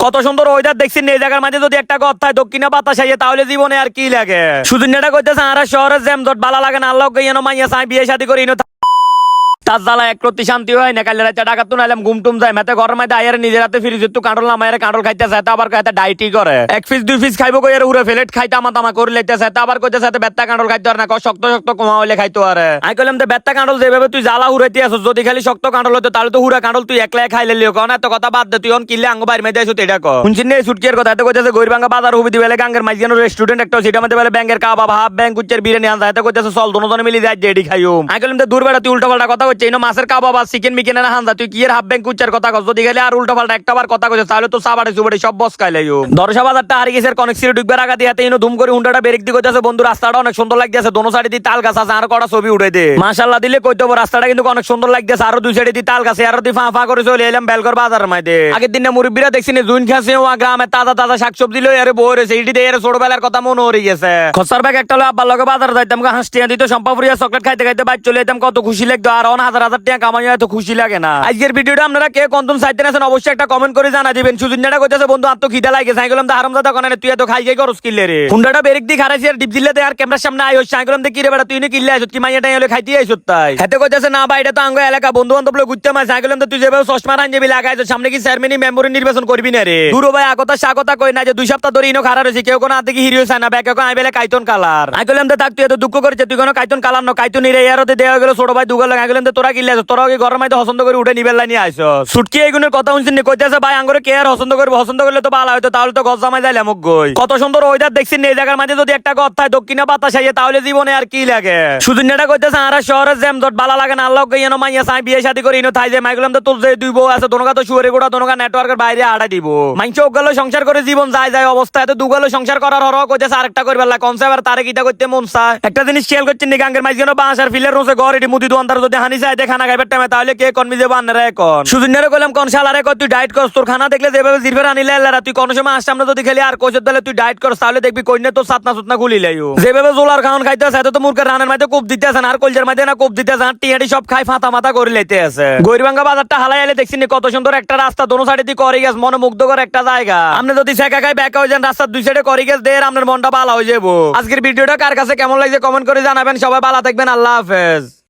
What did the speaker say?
কত সুন্দর ওয়েদার দেখছি এই জায়গার মাঝে যদি একটা কথায় দক্ষিণে বাতাস আইয়ে তাহলে জীবনে আর কি লাগে? শুধু নেটা কইতেছে আর শহরের জ্যাম জট বালা লাগে না আল্লাহ মাইয়া সাই বিয়ে শাদি করি তার জ্বালা এক প্রতি শান্তি হয় না কাল রাতে ডাকাত নাইলাম ঘুম টুম যায়। মেতে ঘরের মধ্যে আয়ার নিজের হাতে ফিরি যেহেতু কাঁটল না, মায়ের কাঁটল খাইতে চায় আবার কয়েতে ডাইটি করে। এক পিস দুই পিস খাইবো কই উড়ে ফেলেট খাইতে আমা তামা করে লেতে চায় আবার কইতে চায় বেত্তা কাঁটল খাইতে আর না শক্ত শক্ত কমা হইলে খাইতে পারে। আমি কইলাম যে বেত্তা কাঁটল যেভাবে তুই জ্বালা হুড়াইতে আসছ যদি খালি শক্ত কাঁটল হতো তাহলে তো হুড়া কাঁটল তুই একলাই খাইলে লিও কন এত কথা বাদ দে, তুই অন কিলে আঙ্গ বাইর মেয়ে যাইছো এটা কো শুনছিস নে সুটকির কথা, এত কইতেছে, গরিবাঙ্গা বাজার হুবি বেলে গাঙ্গের মাইজিয়ানো রেস্টুরেন্ট একটা সেটা মধ্যে বেলে ব্যাংকের কাবাব, হাফ ব্যাংক উচ্চের বিরিয়ানি আনতে কইতেছে, চল, দোনো জনে মিলি যাই জেডি খাইও আই কইলাম যে দূর বেড়া, তুই উল্টো পাল্টা কথা কইছে ইনো মাছের কাবাব আর চিকেন মিকেন না হান্দা তুই কি এর হাফ ব্যাংক উচ্চের কথা কস? যদি গেলে আর উল্টো পাল্টা একটা বার কথা কইছে, তাহলে তো সাবাড়ে সুবাড়ে সব বস খাইলাইও দরজা বাজারটা হারি গেছে কনেক সিরে ঢুকবার আগাতে হাতে, ইনো ধুম করে হুন্ডাটা বেরিক দিকে কইতেছে বন্ধু, রাস্তাটা অনেক সুন্দর লাগতেছে, দোনো সাইডে দিয়ে তাল গাছ আছে, আর কটা ছবি উঠে দে। মাশাআল্লাহ, দিলে কইতে রাস্তাটা কিন্তু অনেক সুন্দর লাগতেছে, আর দুই সাইডে দিয়ে তাল গাছে আর তুই ফা ফা করে চলে এলাম বেলগর বাজারের মধ্যে আগের দিনে মুরব্বীরা দেখছি নি জুন খাসে ও গ্রামে তাজা তাজা শাকসবজি লই আরে বই রয়েছে ইটি দিয়ে ছোটবেলার কথা মনে হয়ে গেছে। খসার ব্যাগ একটা লই আব্বার লগে বাজার যাইতাম হাঁসটিয়া দিত সম্পাপুরিয়া চকলেট খাইতে খাইতে বাইর চলে যেতাম কত খুশি লাগতো, আর অন হাজার হাজার টাকা কামাই এত খুশি লাগে না। আজকের ভিডিওটা আপনারা কে কোন কোন সাইডে আছেন অবশ্যই একটা কমেন্ট করে জানা দিবেন। সুজিনটা কইতেছে, বন্ধু, আর তো খিদা লাগে, সাই গেলাম দাদা কোনে তুই এত খাই খাই করস কিল্লে রে? হুন্ডাটা বেরিক দি খারাইছি আর ডিপ জিল্লাতে আর ক্যামেরার সামনে আই হইছে সাই গেলাম কি রে বেটা তুই নে কিল্লে আইছত কি মাইয়াটা হলে খাইতে আইছত তাই? হাতে কইতেছে, না ভাই, এটা তো আঙ্গ এলাকা বন্ধু বান্ধব লোক ঘুরতে মাই সাই গেলাম তুই যেভাবে চশমা রান যাবি লাগাইছ, সামনে কি চেয়ারম্যানই মেম্বরি নির্বাচন করবি না রে? দূর ভাই, আগতা স্বাগতা কই না যে, দুই সপ্তাহ ধরে ইনো খারাপ হয়েছে কেউ কোনো হাতে কি হিরো চায় না, ব্যাকে আই বেলে কাইতন কালার। আই গেলাম থাক, তুই এত দুঃখ করেছে তুই কোনো কাইতন কালার ন কাইতন নিরে ইয়ারতে দেওয়া গেল, ছোট ভাই দুগাল আই গেলাম তোরা আইছ তোরা কি ঘরের মধ্যে পছন্দ করে উঠে নিবেল লাইনি আইছ সুটকি এইগুলোর কথা শুনছিস নি? কইতেছে ভাই, আঙ্গরে কে আর পছন্দ করবে পছন্দ করলে তো ভালো হয়তো তাহলে তো গজ জামাই যাইলে মুখ গই। কত সুন্দর ওয়েদার দেখছি এই জায়গার মাঝে যদি একটা কথায় দক্ষিণে বাতাস আইয়ে, তাহলে জীবনে আর কি লাগে? শুধু নেটা কইতেছে, আর শহরের জ্যাম জট বালা লাগে না আল্লাহ গইয়ানো মাইয়া সাই বিয়ে শাদি করে, ইনো থাই যে মাইগুলাম তো তোর যে দুই বউ আছে দোনোকা তো শুয়ারে গোড়া দোনোকা নেটওয়ার্কের বাইরে আড়া দিব। মাইনছে ওগুলো সংসার করে জীবন যায় যায় অবস্থা, এত দুগুলো সংসার করার হর কইতেছে, আরেকটা করবে আল্লাহ কনসেপ্ট আর তারে কিটা করতে মন চায়? একটা জিনিস খেয়াল করছেন নি, গাঙ্গের মাইজেনো বাঁশ আর ফিলের রোসে ঘর, এটি মুদি দোয়ান্দার যদি হানি চাই খানা খাইবার টাইমে তাহলে কে কনমি যে বান্নারা এখন নেরে কইলাম, কোন শালারে কর, তুই ডায়েট করস, তোর খানা দেখলে যেভাবে জিরবে আনিলে আল্লাহ তুই কোন সময় আসতে আমরা যদি খেলি, আর কোচের দলে তুই ডায়েট করস, তাহলে দেখবি কইনে তোর সাতনা সুতনা খুলি লাইও যেভাবে জোলার খাওয়ান খাইতে আছে তো মুরগের রানের মধ্যে কোপ দিতে আছেন আর কলজার মধ্যে না কোপ দিতে আছেন টিয়াটি সব খাই ফাতা মাথা করে লাইতে আছে গরিবাঙ্গা বাজারটা হালাই এলে দেখছি কত সুন্দর একটা রাস্তা, দোনো সাইডে দিয়ে করে গেছে মনে মুগ্ধকর একটা জায়গা। আপনি যদি সেকা খাই ব্যাকা হয়ে যান, রাস্তার দুই সাইডে করে গেছে দের আপনার মনটা ভালো হয়ে যাব আজকের ভিডিওটা কার কাছে কেমন লাগছে কমেন্ট করে জানাবেন, সবাই ভালো থাকবেন, আল্লাহ হাফেজ।